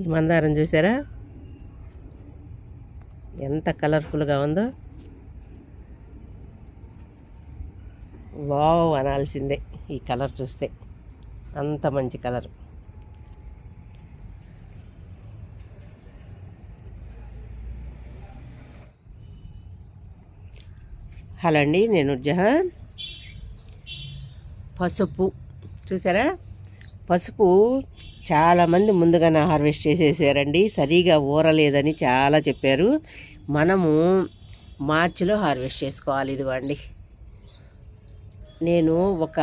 ఈ మందారం చూసారా? ఎంత కలర్ఫుల్గా ఉందో. వావ్ అనాల్సిందే ఈ కలర్ చూస్తే. అంత మంచి కలర్. హలో అండి నేను జహాన్ పసుపు. చూసారా? పసుపు చాలామంది ముందుగానే హార్వెస్ట్ చేసేసారండి. సరిగా ఊరలేదని చాలా చెప్పారు. మనము మార్చిలో హార్వెస్ట్ చేసుకోవాలి ఇదిగోండి. నేను ఒక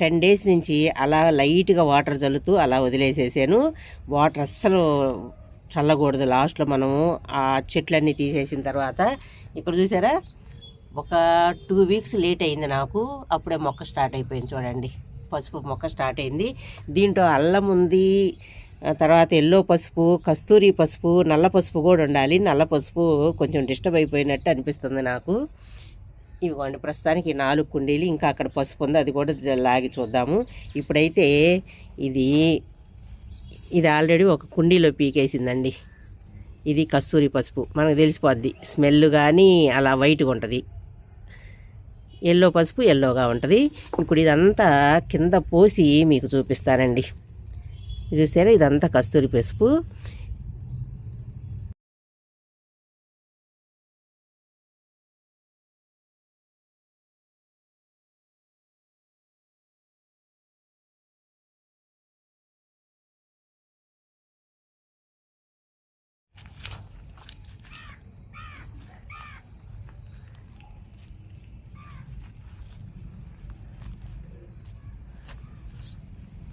టెన్ డేస్ నుంచి అలా లైట్గా వాటర్ చల్లుతూ అలా వదిలేసేసాను. వాటర్ అస్సలు చల్లకూడదు. లాస్ట్లో మనము ఆ చెట్లన్నీ తీసేసిన తర్వాత ఇక్కడ చూసారా? ఒక టూ వీక్స్ లేట్ అయింది నాకు. అప్పుడే మొక్క స్టార్ట్ అయిపోయింది చూడండి. పసుపు మొక్క స్టార్ట్ అయింది. దీంట్లో అల్లం ఉంది. తర్వాత ఎల్లో పసుపు కస్తూరి పసుపు నల్ల పసుపు కూడా ఉండాలి. నల్ల పసుపు కొంచెం డిస్టర్బ్ అయిపోయినట్టు అనిపిస్తుంది నాకు. ఇవిగోండి ప్రస్తుతానికి నాలుగు కుండీలు ఇంకా అక్కడ పసుపు ఉంది. అది కూడా లాగి చూద్దాము. ఇప్పుడైతే ఇది ఇది ఆల్రెడీ ఒక కుండీలో పీకేసిందండి. ఇది కస్తూరి పసుపు. మనకు తెలిసిపోద్ది. స్మెల్ కానీ అలా వైట్గా ఉంటుంది. ఎల్లో పసుపు ఎల్లోగా ఉంటుంది. ఇప్పుడు ఇదంతా కింద పోసి మీకు చూపిస్తానండి. చూసారా? ఇదంతా కస్తూరి పసుపు.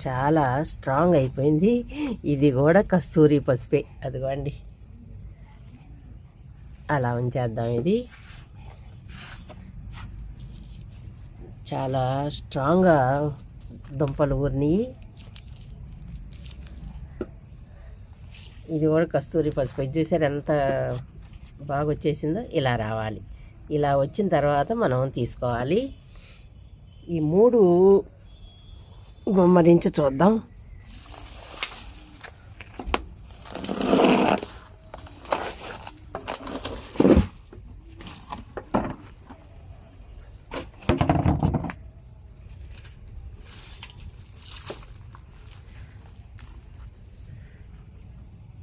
చాలా స్ట్రాంగ్ అయిపోయింది. ఇది కూడా కస్తూరి పసుపే. అదిగోండి. అలా ఉంచేద్దాం ఇది. చాలా స్ట్రాంగ్గా దుంపలు ఊరినాయి. ఇది కూడా కస్తూరి పసుపు. చూసారు ఎంత బాగా వచ్చేసిందో? ఇలా రావాలి. ఇలా వచ్చిన తర్వాత మనం తీసుకోవాలి. ఈ మూడు గుమ్మరించి చూద్దాం.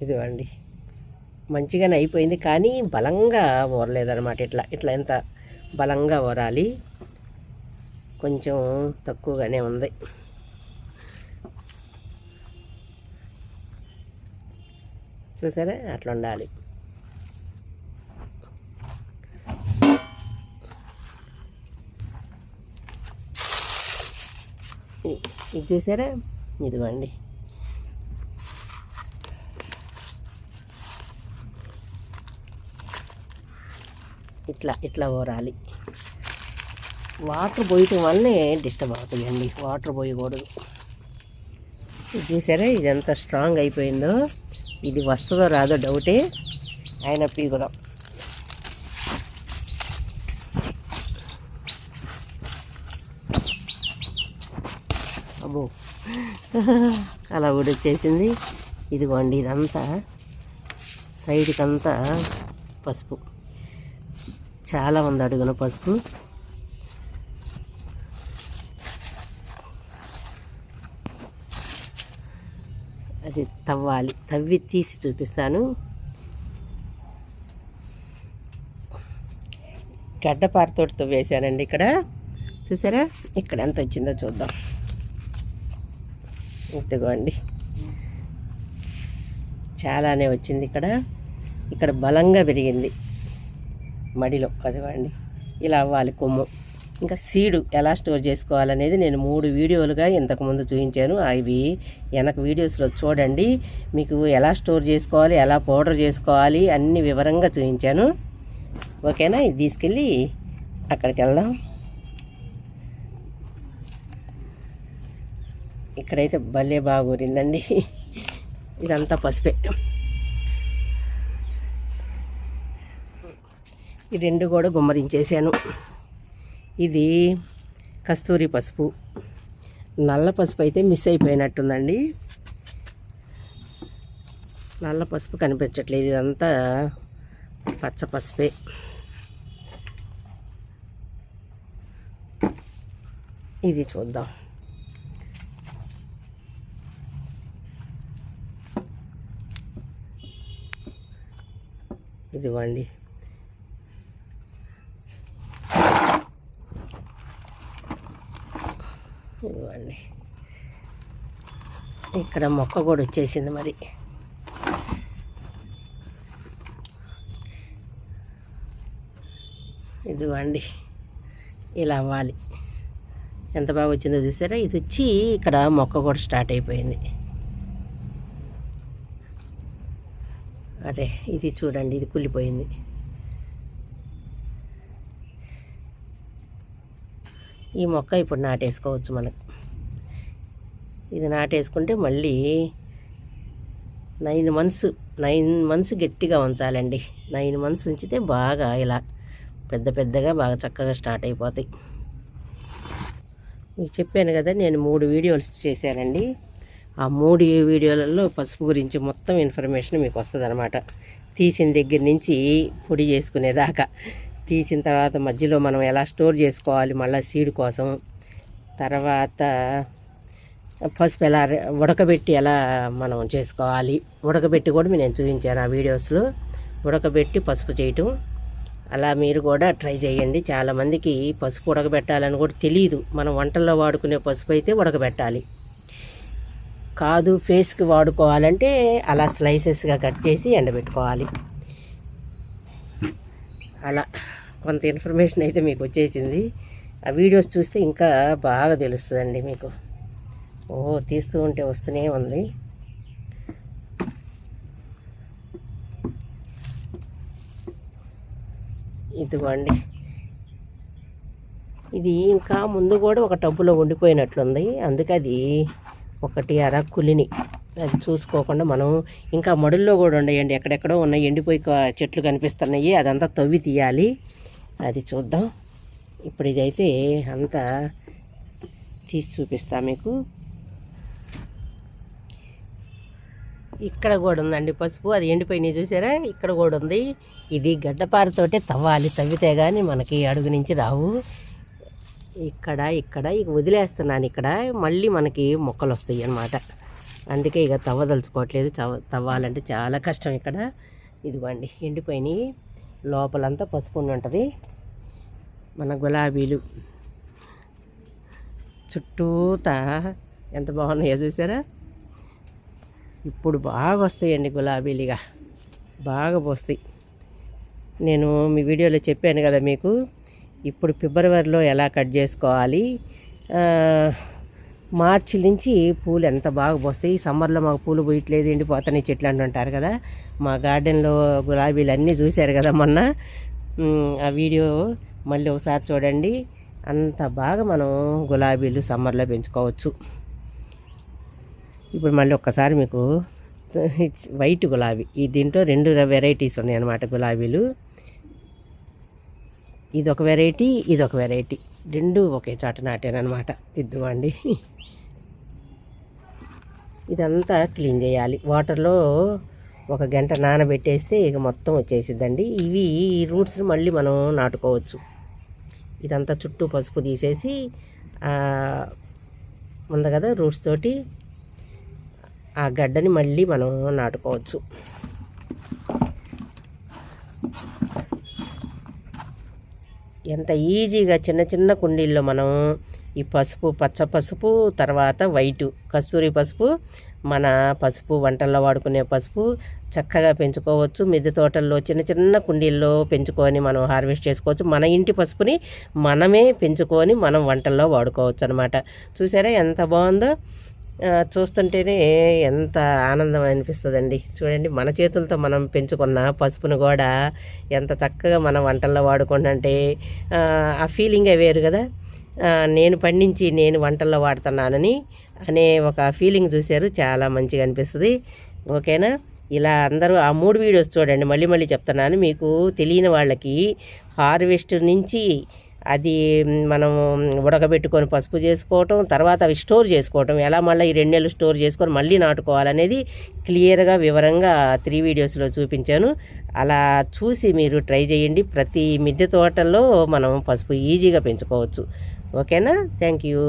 ఇదిగోండి. మంచిగానే అయిపోయింది కానీ బలంగా ఊరలేదన్నమాట ఇట్లా. ఇట్లా ఎంత బలంగా ఊరాలి కొంచెం తక్కువగానే ఉంది. చూసారా? అట్లా ఉండాలి ఇది చూసారా? ఇదిగోండి. ఇట్లా ఇట్లా ఊరాలి వాటర్ పోయటం వల్లనే డిస్టర్బ్ అవుతుందండి. వాటర్ పోయకూడదు. ఇది చూసారా? ఇది ఎంత స్ట్రాంగ్ అయిపోయిందో. ఇది వస్తుందో రాదో డౌటే. ఆయన కూడా. అబ్బో. అలా కూడా వచ్చేసింది. ఇదిగోండి ఇదంతా. సైడ్కి అంతా పసుపు. చాలా ఉంది అడుగున పసుపు. అది తవ్వాలి. తవ్వి తీసి చూపిస్తాను. గడ్డపారతోటితో వేశానండి ఇక్కడ. చూసారా? ఇక్కడ ఎంత వచ్చిందో చూద్దాం. ఇదిగోండి. చాలానే వచ్చింది ఇక్కడ. ఇక్కడ బలంగా పెరిగింది మడిలో. అదిగోండి. ఇలా అవ్వాలి కొమ్ము. ఇంకా సీడు ఎలా స్టోర్ చేసుకోవాలనేది నేను మూడు వీడియోలుగా ఇంతకుముందు చూపించాను. అవి వెనక వీడియోస్లో చూడండి. మీకు ఎలా స్టోర్ చేసుకోవాలి ఎలా పౌడర్ చేసుకోవాలి అన్ని వివరంగా చూపించాను. ఓకేనా? ఇది తీసుకెళ్ళి అక్కడికి వెళ్దాం. ఇక్కడైతే భలే బాగూరిందండి. ఇదంతా పసుపే. ఈ రెండు కూడా గుమ్మరించేసాను. ఇది కస్తూరి పసుపు. నల్ల పసుపు అయితే మిస్ అయిపోయినట్టుందండి. నల్ల పసుపు కనిపించట్లేదు. ఇదంతా పచ్చ పసుపే. ఇది చూద్దాం. ఇదిగోండి. ఇవ్వండి ఇక్కడ మొక్క కూడా వచ్చేసింది మరి. ఇదిగోండి. ఇలా అవ్వాలి. ఎంత బాగా వచ్చిందో చూసారా? ఇది వచ్చి ఇక్కడ మొక్క కూడా స్టార్ట్ అయిపోయింది. అరే ఇది చూడండి ఇది కుళ్ళిపోయింది. ఈ మొక్క ఇప్పుడు నాటేసుకోవచ్చు మనకు. ఇది నాటేసుకుంటే మళ్ళీ నైన్ మంత్స్ నైన్ మంత్స్ గట్టిగా ఉంచాలండి. నైన్ మంత్స్ ఉంచితే బాగా ఇలా పెద్ద పెద్దగా బాగా చక్కగా స్టార్ట్ అయిపోతాయి. మీకు చెప్పాను కదా నేను మూడు వీడియోలు చేశానండి. ఆ మూడు వీడియోలలో పసుపు గురించి మొత్తం ఇన్ఫర్మేషన్ మీకు వస్తుంది తీసిన దగ్గర నుంచి పొడి చేసుకునేదాకా. తీసిన తర్వాత మధ్యలో మనం ఎలా స్టోర్ చేసుకోవాలి మళ్ళీ సీడ్ కోసం. తర్వాత పసుపు ఎలా ఉడకబెట్టి ఎలా మనం చేసుకోవాలి. ఉడకబెట్టి కూడా నేను చూపించాను ఆ వీడియోస్లో. ఉడకబెట్టి పసుపు చేయటం. అలా మీరు కూడా ట్రై చేయండి. చాలామందికి పసుపు ఉడకబెట్టాలని కూడా తెలియదు మనం వంటల్లో వాడుకునే పసుపు అయితే ఉడకబెట్టాలి. కాదు ఫేస్కి వాడుకోవాలంటే అలా స్లైసెస్గా కట్ చేసి ఎండబెట్టుకోవాలి. అలా కొంత ఇన్ఫర్మేషన్ అయితే మీకు వచ్చేసింది. ఆ వీడియోస్ చూస్తే ఇంకా బాగా తెలుస్తుందండి మీకు. ఓ తీస్తూ ఉంటే వస్తూనే ఉంది. ఇదిగోండి. ఇది ఇంకా ముందు కూడా ఒక టబ్బులో ఉండిపోయినట్లుంది. అందుకే అది ఒకటి అర కులిని. అది చూసుకోకుండా మనం ఇంకా మడుల్లో కూడా ఉండయండి. ఎక్కడెక్కడో ఉన్నాయి ఎండిపోయి చెట్లు కనిపిస్తున్నాయి. అదంతా తవ్వి తీయాలి. అది చూద్దాం. ఇప్పుడు ఇదైతే అంతా తీసి చూపిస్తా మీకు. ఇక్కడ కూడా ఉందండి పసుపు. అది ఎండిపోయినాయి చూసారా? ఇక్కడ కూడా ఉంది. ఇది గడ్డపారతోటే తవ్వాలి. తవ్వితే కానీ మనకి అడుగు నుంచి రావు. ఇక్కడ ఇక్కడ ఇక వదిలేస్తున్నాను ఇక్కడ. మళ్ళీ మనకి మొక్కలు వస్తాయి అన్నమాట. అందుకే ఇక తవ్వదలుచుకోవట్లేదు. తవ్వ తవ్వాలంటే చాలా కష్టం ఇక్కడ. ఇదిగోండి ఎండిపోయినాయి. లోపలంతా పసుపుని ఉంటుంది. మన గులాబీలు. చుట్టూతా ఎంత బాగున్నాయో చూసారా? ఇప్పుడు బాగా వస్తాయండి గులాబీలుగా బాగా పోస్తాయి. నేను మీ వీడియోలో చెప్పాను కదా మీకు. ఇప్పుడు ఫిబ్రవరిలో ఎలా కట్ చేసుకోవాలి? మార్చి నుంచి పూలు ఎంత బాగా పోస్తాయి. సమ్మర్లో మాకు పూలు పోయట్లేదు ఎండిపోతాయి చెట్లు అంటుంటారు కదా. మా గార్డెన్లో గులాబీలు అన్నీ చూశారు కదా మొన్న. ఆ వీడియో మళ్ళీ ఒకసారి చూడండి. అంత బాగా మనం గులాబీలు సమ్మర్లో పెంచుకోవచ్చు. ఇప్పుడు మళ్ళీ ఒక్కసారి మీకు వైట్ గులాబీ. ఈ దీంట్లో రెండు వెరైటీస్ ఉన్నాయి అన్నమాట గులాబీలు. ఇది ఒక వెరైటీ ఇది ఒక వెరైటీ. రెండు ఒకే చాట నాటానమాట ఇద్దువండి ఇదంతా క్లీన్ చేయాలి. వాటర్లో ఒక గంట నానబెట్టేస్తే ఇక మొత్తం వచ్చేసిద్దండి. ఇవి ఈ రూట్స్ని మళ్ళీ మనం నాటుకోవచ్చు. ఇదంతా చుట్టూ పసుపు తీసేసి ఉంది కదా రూట్స్ తోటి ఆ గడ్డని మళ్ళీ మనం నాటుకోవచ్చు. ఎంత ఈజీగా చిన్న చిన్న కుండీల్లో మనం ఈ పసుపు పచ్చ పసుపు తర్వాత వైటు కస్తూరి పసుపు మన పసుపు వంటల్లో వాడుకునే పసుపు చక్కగా పెంచుకోవచ్చు. మిద్దె తోటల్లో చిన్న చిన్న కుండీల్లో పెంచుకొని మనం హార్వెస్ట్ చేసుకోవచ్చు. మన ఇంటి పసుపుని మనమే పెంచుకొని మనం వంటల్లో వాడుకోవచ్చు అనమాట చూసారా ఎంత బాగుందో? చూస్తుంటేనే ఎంత ఆనందం అనిపిస్తుందండి. చూడండి మన చేతులతో మనం పెంచుకున్న పసుపును కూడా ఎంత చక్కగా మనం వంటల్లో వాడుకుంటుంటే ఆ, ఫీలింగే వేరు కదా. నేను పండించి నేను వంటల్లో వాడుతున్నానని అనే ఒక ఫీలింగ్ చూశారు. చాలా మంచిగా అనిపిస్తుంది. ఓకేనా? ఇలా అందరూ ఆ మూడు వీడియోస్ చూడండి. మళ్ళీ మళ్ళీ చెప్తున్నాను. మీకు తెలియని వాళ్ళకి హార్వెస్ట్ నుంచి అది మనం ఉడకబెట్టుకొని పసుపు చేసుకోవటం తర్వాత అవి స్టోర్ చేసుకోవటం. ఎలా మళ్ళీ ఈ రెండు నెలలు స్టోర్ చేసుకొని మళ్ళీ నాటుకోవాలనేది క్లియర్గా వివరంగా త్రీ వీడియోస్లో చూపించాను. అలా చూసి మీరు ట్రై చేయండి. ప్రతి మిద్దె తోటల్లో మనం పసుపు ఈజీగా పెంచుకోవచ్చు. ఓకేనా? Thank you.